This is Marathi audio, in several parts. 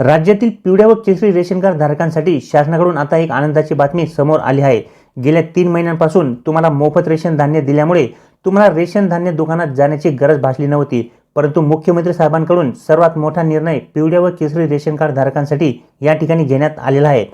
राज्यातील पिवळ्या व केसरी रेशन कार्ड धारकांसाठी शासनाकडून आता एक आनंदाची बातमी समोर आली आहे. गेल्या तीन महिन्यांपासून तुम्हाला मोफत रेशन धान्य दिल्यामुळे तुम्हाला रेशन धान्य दुकानात जाण्याची गरज भासली नव्हती परंतु मुख्यमंत्री साहेबांकडून सर्वात मोठा निर्णय पिवळ्या व केसरी रेशन कार्ड धारकांसाठी या ठिकाणी घेण्यात आलेला आहे.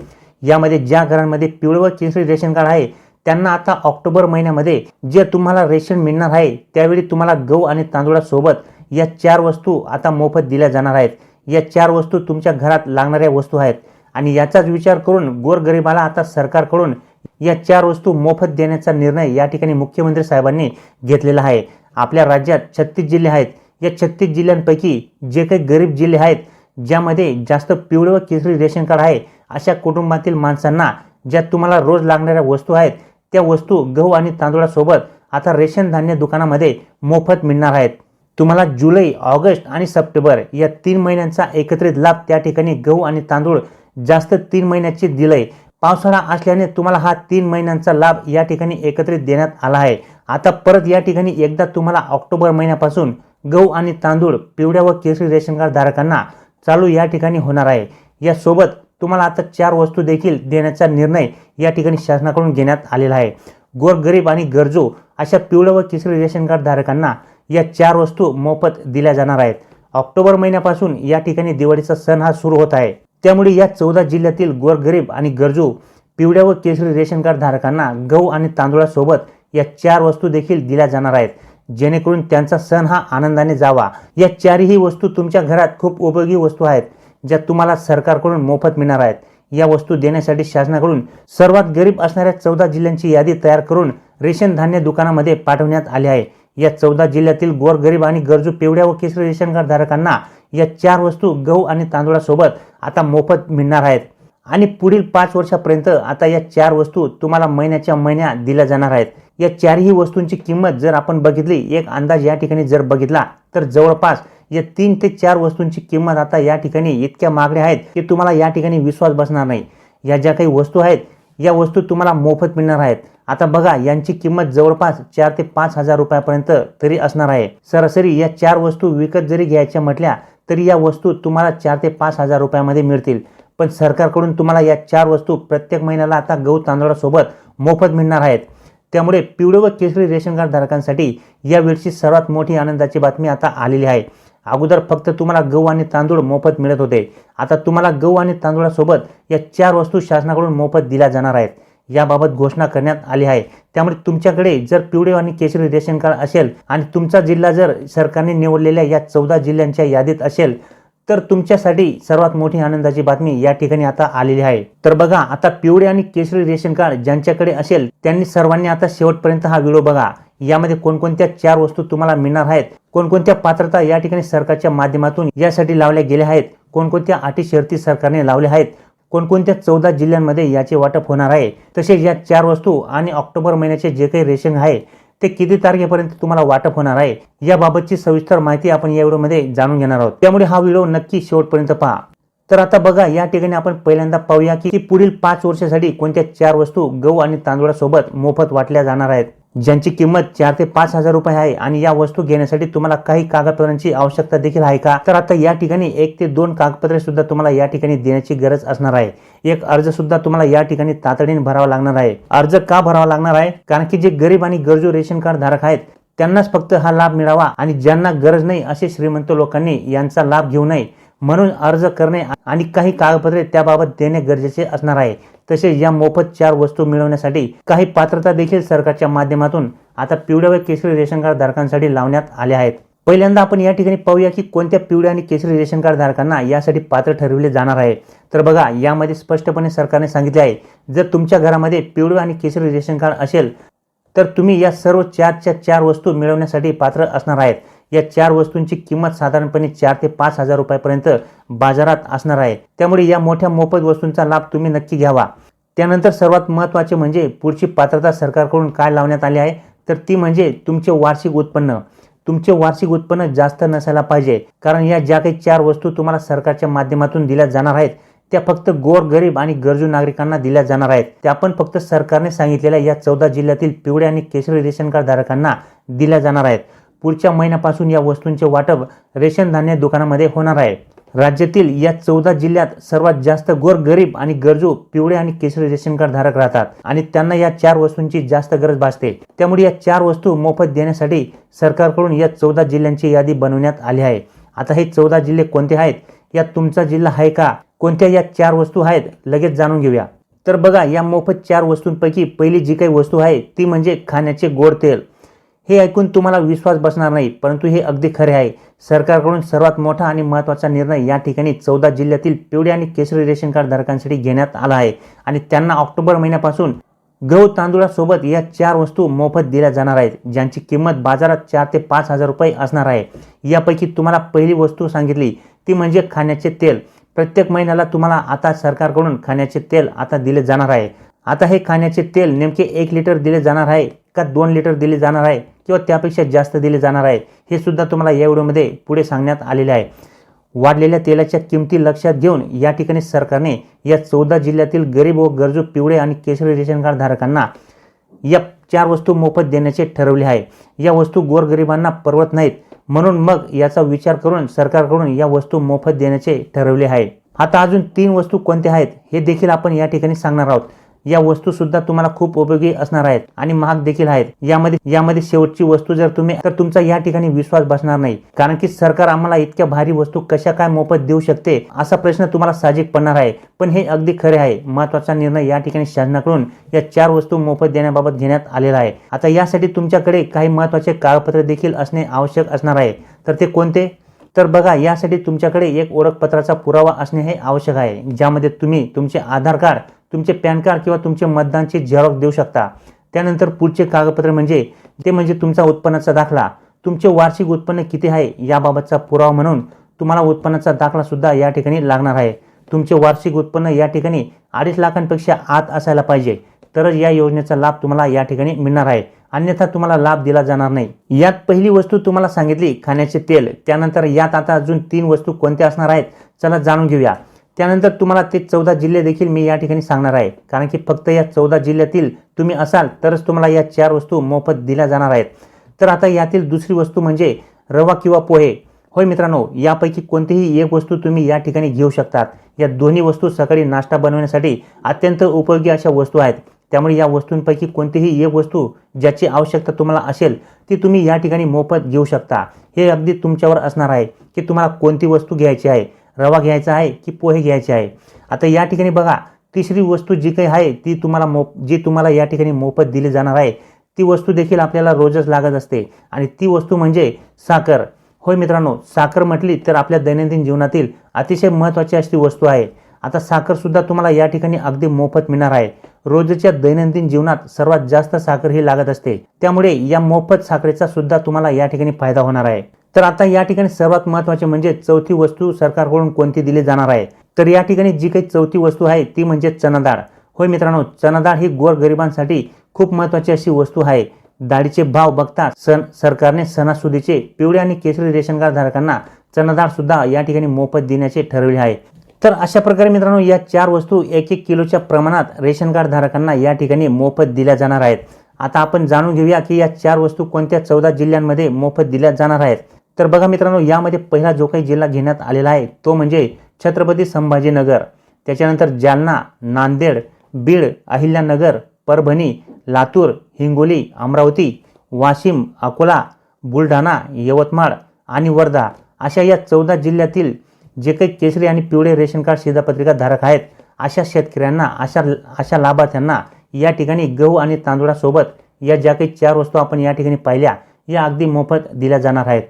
यामध्ये ज्या घरांमध्ये पिवळं व केसरी रेशन कार्ड आहे त्यांना आता ऑक्टोबर महिन्यामध्ये जे तुम्हाला रेशन मिळणार आहे त्यावेळी तुम्हाला गहू आणि तांदूळासोबत या चार वस्तू आता मोफत दिल्या जाणार आहेत. या चार वस्तू तुमच्या घरात लागणाऱ्या वस्तू आहेत. आणि याचाच विचार करून गोरगरिबाला आता सरकारकडून या चार वस्तू मोफत देण्याचा निर्णय या ठिकाणी मुख्यमंत्री साहेबांनी घेतलेला आहे. आपल्या राज्यात छत्तीस जिल्हे आहेत. या छत्तीस जिल्ह्यांपैकी जे काही गरीब जिल्हे आहेत ज्यामध्ये जास्त पिवळे व केसरी रेशन कार्ड आहे अशा कुटुंबातील माणसांना ज्या तुम्हाला रोज लागणाऱ्या वस्तू आहेत त्या वस्तू गहू आणि तांदूळासोबत आता रेशन धान्य दुकानामध्ये मोफत मिळणार आहेत. तुम्हाला जुलै ऑगस्ट आणि सप्टेंबर या तीन महिन्यांचा एकत्रित लाभ त्या ठिकाणी गहू आणि तांदूळ जास्त तीन महिन्याचे दिलंय. पावसाळा असल्याने तुम्हाला हा तीन महिन्यांचा लाभ या ठिकाणी एकत्रित देण्यात आला आहे. आता परत या ठिकाणी एकदा तुम्हाला ऑक्टोबर महिन्यापासून गहू आणि तांदूळ पिवळ्या व केसरी रेशन कार्ड धारकांना चालू या ठिकाणी होणार आहे. यासोबत तुम्हाला आता चार वस्तू देखील देण्याचा निर्णय या ठिकाणी शासनाकडून घेण्यात आलेला आहे. गोरगरीब आणि गरजू अशा पिवळं व केसरी रेशन कार्ड धारकांना या चार वस्तू मोफत दिल्या जाणार आहेत. ऑक्टोबर महिन्यापासून या ठिकाणी दिवाळीचा सण हा सुरू होत आहे. त्यामुळे या चौदा जिल्ह्यातील गोरगरीब आणि गरजू पिवळ्या व केसरी रेशन कार्ड धारकांना गहू आणि तांदूळासोबत या चार वस्तू देखील दिल्या जाणार आहेत. जेणेकरून त्यांचा सण हा आनंदाने जावा. या चारही वस्तू तुमच्या घरात खूप उपयोगी वस्तू आहेत ज्या तुम्हाला सरकारकडून मोफत मिळणार आहेत. या वस्तू देण्यासाठी शासनाकडून सर्वात गरीब असणाऱ्या चौदा जिल्ह्यांची यादी तयार करून रेशन धान्य दुकानामध्ये पाठवण्यात आले आहे. या चौदा जिल्ह्यातील गोरगरीब आणि गरजू पिवळ्या व केसरी रेशन कार्ड धारकांना या चार वस्तू गहू आणि तांदूळासोबत आता मोफत मिळणार आहेत. आणि पुढील पाच वर्षापर्यंत आता या चार वस्तू तुम्हाला महिन्याच्या महिन्या दिल्या जाणार आहेत. या चारही वस्तूंची किंमत जर आपण बघितली एक अंदाज या ठिकाणी जर बघितला तर जवळपास या तीन ते चार वस्तूंची किंमत आता या ठिकाणी इतक्या मागण्या आहेत की तुम्हाला या ठिकाणी विश्वास बसणार नाही. या ज्या काही वस्तू आहेत या वस्तू तुम्हाला मोफत मिळणार आहेत. आता बघा यांची किंमत जवळपास चार ते पाच हजार रुपयापर्यंत तरी असणार आहे. सरासरी या चार वस्तू विकत जरी घ्यायच्या म्हटल्या तरी या वस्तू तुम्हाला चार ते पाच हजार रुपयामध्ये मिळतील. पण सरकारकडून तुम्हाला या चार वस्तू प्रत्येक महिन्याला आता गहू तांदळासोबत मोफत मिळणार आहेत. त्यामुळे पिवळे व केसरी रेशन कार्ड धारकांसाठी या वेळची सर्वात मोठी आनंदाची बातमी आता आलेली आहे. अगोदर फक्त तुम्हाला गहू आणि तांदूळ मोफत मिळत होते. आता तुम्हाला गहू आणि तांदूळासोबत या चार वस्तू शासनाकडून मोफत दिल्या जाणार आहेत. याबाबत घोषणा करण्यात आली आहे. त्यामुळे तुमच्याकडे जर पिवळे आणि केशरी रेशन कार्ड असेल आणि तुमचा जिल्हा जर सरकारने निवडलेल्या या चौदा जिल्ह्यांच्या यादीत असेल तर तुमच्यासाठी सर्वात मोठी आनंदाची बातमी या ठिकाणी आता आलेली आहे. तर बघा आता पिवळे आणि केशरी रेशन कार्ड ज्यांच्याकडे असेल त्यांनी सर्वांनी आता शेवटपर्यंत हा व्हिडिओ बघा. यामध्ये कोणकोणत्या चार वस्तू तुम्हाला मिळणार आहेत? कोणकोणत्या पात्रता या ठिकाणी सरकारच्या माध्यमातून यासाठी लावल्या गेल्या आहेत? कोणकोणत्या अटी शर्ती सरकारने लावल्या आहेत? कोणकोणत्या चौदा जिल्ह्यांमध्ये याचे वाटप होणार आहे? तसेच या चार वस्तू आणि ऑक्टोबर महिन्याचे जे काही रेशन आहे ते किती तारखेपर्यंत तुम्हाला वाटप होणार आहे? याबाबतची सविस्तर माहिती आपण या व्हिडिओमध्ये जाणून घेणार आहोत. त्यामुळे हा व्हिडिओ नक्की शेवटपर्यंत पहा. तर आता बघा या ठिकाणी आपण पहिल्यांदा पाहूया की पुढील पाच वर्षासाठी कोणत्या चार वस्तू गहू आणि तांदूळासोबत मोफत वाटल्या जाणार आहेत. ज्यांची किंमत चार ते पाच हजार रुपये आहे आणि या वस्तू घेण्यासाठी तुम्हाला काही कागदपत्रांची आवश्यकता देखील आहे का? तर आता या ठिकाणी एक ते दोन कागदपत्रे सुद्धा तुम्हाला या ठिकाणी देण्याची गरज असणार आहे. एक अर्ज सुद्धा तुम्हाला या ठिकाणी तातडीने भरावा लागणार आहे. अर्ज का भरावा लागणार आहे? कारण की जे गरीब आणि गरजू रेशन कार्ड धारक आहेत त्यांनाच फक्त हा लाभ मिळावा आणि ज्यांना गरज नाही असे श्रीमंत लोकांनी यांचा लाभ घेऊ नये. म्हणून अर्ज करणे आणि काही कागदपत्रे त्याबाबत देणे गरजेचे असणार आहे. तसेच या मोफत चार वस्तू मिळवण्यासाठी काही पात्रता देखील सरकारच्या माध्यमातून आता पिवळ्या व केसरी रेशन कार्ड धारकांसाठी लावण्यात आल्या आहेत. पहिल्यांदा आपण या ठिकाणी पाहूया की कोणत्या पिवळ्या आणि केसरी रेशन कार्ड धारकांना यासाठी पात्र ठरविले जाणार आहे. तर बघा यामध्ये स्पष्टपणे सरकारने सांगितले आहे जर तुमच्या घरामध्ये पिवळं आणि केसरी रेशन कार्ड असेल तर तुम्ही या सर्व चारच्या चार वस्तू मिळवण्यासाठी पात्र असणार आहेत. या चार वस्तूंची किंमत साधारणपणे चार ते पाच हजार रुपयापर्यंत बाजारात असणार आहे. त्यामुळे या मोठ्या मोफत वस्तूंचा लाभ तुम्ही नक्की घ्यावा. त्यानंतर सर्वात महत्त्वाचे म्हणजे पुढची पात्रता सरकारकडून काय लावण्यात आली आहे तर ती म्हणजे तुमचे वार्षिक उत्पन्न. तुमचे वार्षिक उत्पन्न जास्त नसायला पाहिजे कारण या ज्या काही चार वस्तू तुम्हाला सरकारच्या माध्यमातून दिल्या जाणार आहेत त्या फक्त गोर गरीब आणि गरजू नागरिकांना दिल्या जाणार आहेत. त्या पण फक्त सरकारने सांगितलेल्या या चौदा जिल्ह्यातील पिवळ्या आणि केशरी रेशन कार्ड धारकांना दिल्या जाणार आहेत. पुढच्या महिन्यापासून या वस्तूंचे वाटप रेशन धान्य दुकानामध्ये होणार आहे. राज्यातील या चौदा जिल्ह्यात सर्वात जास्त गोरगरीब आणि गरजू पिवळे आणि केशरी रेशन कार्ड धारक राहतात आणि त्यांना या चार वस्तूंची जास्त गरज भासते. त्यामुळे या चार वस्तू मोफत देण्यासाठी सरकारकडून या चौदा जिल्ह्यांची यादी बनवण्यात आली आहे. आता हे चौदा जिल्हे कोणते आहेत? यात तुमचा जिल्हा आहे का? कोणत्या या चार वस्तू आहेत? लगेच जाणून घेऊया. तर बघा या मोफत चार वस्तूंपैकी पहिली जी काही वस्तू आहे ती म्हणजे खाण्याचे गोड तेल हे ऐकून तुम्हाला विश्वास बसणार नाही परंतु हे अगदी खरे आहे. सरकारकडून सर्वात मोठा आणि महत्त्वाचा निर्णय या ठिकाणी चौदा जिल्ह्यातील पिवळे आणि केसरी रेशन कार्ड धारकांसाठी घेण्यात आला आहे आणि त्यांना ऑक्टोबर महिन्यापासून गहू तांदूळासोबत या चार वस्तू मोफत दिल्या जाणार आहेत ज्यांची किंमत बाजारात चार ते पाच हजार रुपये असणार आहे. यापैकी तुम्हाला पहिली वस्तू सांगितली ती म्हणजे खाण्याचे तेल. प्रत्येक महिन्याला तुम्हाला आता सरकारकडून खाण्याचे तेल आता दिले जाणार आहे. आता हे खाण्याचे तेल नेमके एक लिटर दिले जाणार आहे का दोन लिटर दिले जाणार आहे? किंवा त्यापेक्षा जास्त दिले जाणार आहे हे सुद्धा तुम्हाला या व्हिडिओमध्ये पुढे सांगण्यात आलेले आहे. वाढलेल्या तेलाच्या किमती लक्षात घेऊन या ठिकाणी सरकारने या चौदा जिल्ह्यातील गरीब व गरजू पिवळे आणि केशरी रेशन कार्ड धारकांना या चार वस्तू मोफत देण्याचे ठरवले आहे. या वस्तू गोरगरिबांना परवत नाहीत. म्हणून मग याचा विचार करून सरकारकडून या वस्तू मोफत देण्याचे ठरवले आहे. आता अजून तीन वस्तू कोणत्या आहेत हे देखील आपण या ठिकाणी सांगणार आहोत. या वस्तू सुद्धा तुम्हाला खूप उपयोगी असणार आहेत आणि महाग देखील आहेत. यामध्ये यामध्ये शेवटची वस्तू जर तुम्ही तर तुमचा या ठिकाणी विश्वास बसणार नाही. कारण की सरकार आम्हाला इतक्या भारी वस्तू कशा काय मोफत देऊ शकते असा प्रश्न तुम्हाला साहजिक पडणार आहे. पण हे अगदी खरे आहे. महत्त्वाचा निर्णय या ठिकाणी शासनाकडून या चार वस्तू मोफत देण्याबाबत घेण्यात आलेला आहे. आता यासाठी तुमच्याकडे काही महत्त्वाचे कागदपत्रे देखील असणे आवश्यक असणार आहे. तर ते कोणते? तर बघा यासाठी तुमच्याकडे एक ओळखपत्राचा पुरावा असणे हे आवश्यक आहे ज्यामध्ये तुम्ही तुमचे आधार कार्ड तुमचे पॅन कार्ड किंवा तुमचे मतदानचे झेरॉक्स देऊ शकता. त्यानंतर पुढचे कागदपत्र म्हणजे ते म्हणजे तुमचा उत्पन्नाचा दाखला. तुमचे वार्षिक उत्पन्न किती आहे याबाबतचा पुरावा म्हणून तुम्हाला उत्पन्नाचा दाखलासुद्धा या ठिकाणी लागणार आहे. तुमचे वार्षिक उत्पन्न या ठिकाणी अडीच लाखांपेक्षा आत असायला पाहिजे. तरच या योजनेचा लाभ तुम्हाला या ठिकाणी मिळणार आहे. अन्यथा तुम्हाला लाभ दिला जाणार नाही. यात पहिली वस्तू तुम्हाला सांगितली खाण्याचे तेल. त्यानंतर यात आता अजून तीन वस्तू कोणत्या असणार आहेत चला जाणून घेऊया. त्यानंतर तुम्हाला ते चौदा जिल्हे देखील मी या ठिकाणी सांगणार आहे. कारण की फक्त या चौदा जिल्ह्यातील तुम्ही असाल तरच तुम्हाला या चार वस्तू मोफत दिल्या जाणार आहेत. तर आता यातील दुसरी वस्तू म्हणजे रवा किंवा पोहे. होय मित्रांनो यापैकी कोणतीही एक वस्तू तुम्ही या ठिकाणी घेऊ शकतात. या दोन्ही वस्तू सकाळी नाश्ता बनवण्यासाठी अत्यंत उपयोगी अशा वस्तू आहेत. त्यामुळे या वस्तूंपैकी कोणतीही एक वस्तू ज्याची आवश्यकता तुम्हाला असेल ती तुम्ही या ठिकाणी मोफत घेऊ शकता. हे अगदी तुमच्यावर असणार आहे की तुम्हाला कोणती वस्तू घ्यायची आहे. रवा घ्यायचा आहे की पोहे घ्यायचे आहे. आता या ठिकाणी बघा तिसरी वस्तू जी काही आहे ती तुम्हाला मो जी तुम्हाला या ठिकाणी मोफत दिली जाणार आहे ती वस्तू देखील आपल्याला रोजच लागत असते. आणि ती वस्तू म्हणजे साखर. होय मित्रांनो साखर म्हटली तर आपल्या दैनंदिन जीवनातील अतिशय महत्त्वाची अशी वस्तू आहे. आता साखरसुद्धा तुम्हाला या ठिकाणी अगदी मोफत मिळणार आहे. रोजच्या दैनंदिन जीवनात सर्वात जास्त साखर ही लागत असते. त्यामुळे या मोफत साखरेचा सुद्धा तुम्हाला या ठिकाणी फायदा होणार आहे. तर आता या ठिकाणी सर्वात महत्त्वाचे म्हणजे चौथी वस्तू सरकारकडून कोणती दिली जाणार आहे? तर या ठिकाणी जी काही चौथी वस्तू आहे ती म्हणजे चणाडाळ होय मित्रांनो चणाडाळ ही गोरगरिबांसाठी खूप महत्त्वाची अशी वस्तू आहे. डाळीचे भाव बघता सण सरकारने सणासुदीचे पिवळे आणि केसरी रेशन कार्ड धारकांना चणाडाळ सुद्धा या ठिकाणी मोफत देण्याचे ठरवले आहे. तर अशा प्रकारे मित्रांनो या चार वस्तू एक एक किलोच्या प्रमाणात रेशन कार्ड धारकांना या ठिकाणी मोफत दिल्या जाणार आहेत. आता आपण जाणून घेऊया की या चार वस्तू कोणत्या चौदा जिल्ह्यांमध्ये मोफत दिल्या जाणार आहेत. तर बघा मित्रांनो यामध्ये पहिला जो काही जिल्हा घेण्यात आलेला आहे तो म्हणजे छत्रपती संभाजीनगर. त्याच्यानंतर जालना नांदेड बीड अहिल्यानगर परभणी लातूर हिंगोली अमरावती वाशिम अकोला बुलढाणा यवतमाळ आणि वर्धा अशा या चौदा जिल्ह्यातील जे काही केसरी आणि पिवळे रेशन कार्ड शिधापत्रिका धारक आहेत अशा शेतकऱ्यांना अशा अशा लाभार्थ्यांना या ठिकाणी गहू आणि तांदूळासोबत या ज्या काही चार वस्तू आपण या ठिकाणी पाहिल्या या अगदी मोफत दिल्या जाणार आहेत.